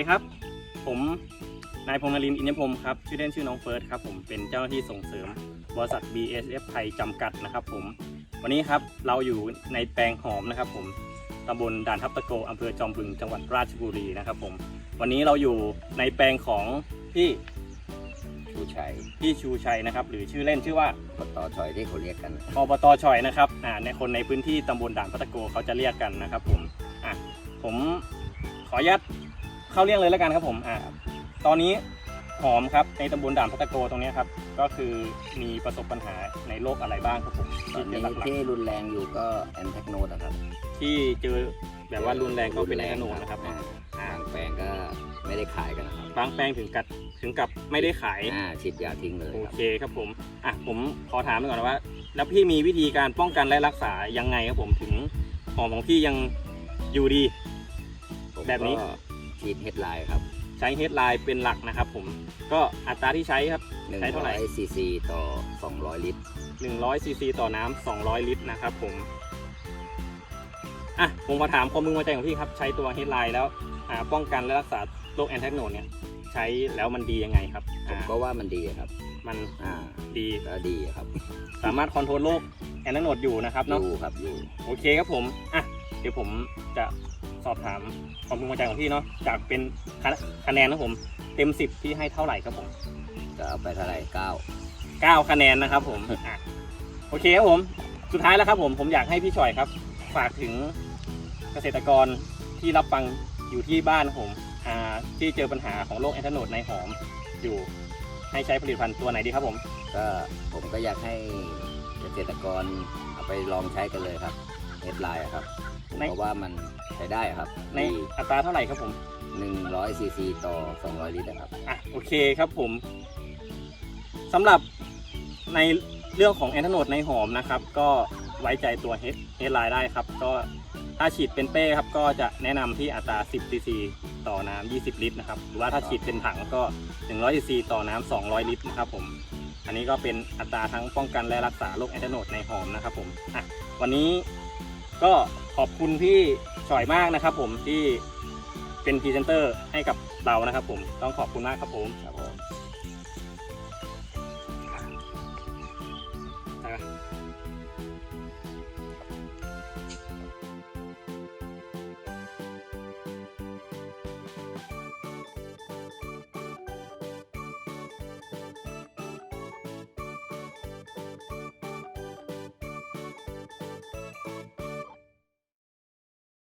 ดีครับ ผมนายพงษ์นรินทร์อินยพรมครับชื่อเล่นชื่อน้องเฟิร์สครับผมเป็นเจ้าหน้าที่ส่งเสริมบริษัท BSF ไทยจำกัดนะครับ ผม วันนี้ครับเราอยู่ในแปลงหอมนะครับ ผมตำบลด่านทับตะโกอำเภอจอมบึงจังหวัดราชบุรีนะครับ ผม วันนี้เราอยู่ในแปลงของพี่ชูชัยพี่ชูชัยนะครับ หรือชื่อเล่นชื่อว่าปตชอยที่เขาเรียกกันอบตชอยนะครับอ่าในคนในพื้นที่ตำบลด่านพัตะโกเขาจะเรียกกันนะครับ ผมอะผมขออนุญาต เข้าเรื่องเลยแล้วกันครับผมอ่าตอนนี้หอมครับในตำบลด่านพัตะโกตรงเนี้ยครับก็คือมีประสบปัญหาในโรคอะไรบ้างครับผมตอนที่นี้เป็นหลักที่รุนแรงอยู่ก็แอนแทกโนดนะครับๆที่เจอแบบว่ารุนแรงก็เป็นแอนโนนะครับอ่าอ่าบางแปลงก็ไม่ได้ขายกันนะครับบางแปลงถึงกับถึงกับไม่ได้ขายอ่าฉีดยาทิ้งเลยโอครับเคครับผมอะผมขอถามไปก่อนนะว่า แล้วพี่มีวิธีการป้องกันและรักษายังไงครับผมถึงหอมของพี่ยังอยู่ดีผมแบบนี้ก็ ฉีดเฮดไลน์ครับใช้เฮดไลน์เป็นหลักนะครับผมก็อัตราที่ใช้ครับ1ใช้เท่าไหร่0 0ซีซีต่อ 200 ลิตร 100ซีซีต่อน้ำ200 ลิตรนะครับผมอะผมมาถามความมึงมาใจของพี่ครับ ใช้ตัวเฮดไลน์แล้วอ่าป้องกันและรักษาโรคแอนแทกโนดเนี่ยใช้แล้วมันดียังไงครับผมอ่าก็ว่ามันดีครับ มันอ่าดีก็ดีครับ สามารถคอนโทรลโรคแอนแทกโนดอยู่นะครับอเนาะยู่ครับอยู่โอเคครับผมอะเดี๋ยวผมจะ สอบถามความพึงพอใจของพี่เนาะจากเป็นคะคะแนนนะผม เต็ม10ที่ให้เท่าไหร่ครับผมก็เอาไปเท่าไหร่เก้า9คะแนนนะครับผมอะโอเคครับผม สุดท้ายแล้วครับผมผมอยากให้พี่ชอยครับ ฝากถึงเกษตรกรที่รับฟังอยู่ที่บ้านครับผมอ่าที่เจอปัญหาของโรคแอนทาโนดในหอมอยู่ให้ใช้ผลิตภัณฑ์ตัวไหนดีครับผม ก็ผมก็อยากให้เกษตรกรเอาไปลองใช้กันเลยครับ เฮดไลน์ครับในเพราะว่ามันใช้ได้ครับในอัตราเท่าไหร่ครับผมหนึ่งร้อยซีซีต่อ 200 ลิตรนะครับ อะโอเคครับผมสำหรับในเรื่องของแอนทาโนดในหอมนะครับ ก็ไว้ใจตัวเฮดเฮดไลน์ได้ครับ ก็ถ้าฉีดเป็นเป้ครับ ก็จะแนะนำที่อัตรา 10ซีซีต่อน้ำ 20 ลิตรนะครับ หรือว่าถ้าฉีดเป็นถังก็ 100ซีซีต่อน้ำ 200 ลิตรนะครับผม อันนี้ก็เป็นอัตราทั้งป้องกันและรักษาโรคแอนทาโนดในหอมนะครับผมอะวันนี้ ก็ขอบคุณพี่ฉอยมากนะครับ ผมที่เป็นพรีเซนเตอร์ให้กับเรานะครับ ผมต้องขอบคุณมากครับผมครับผม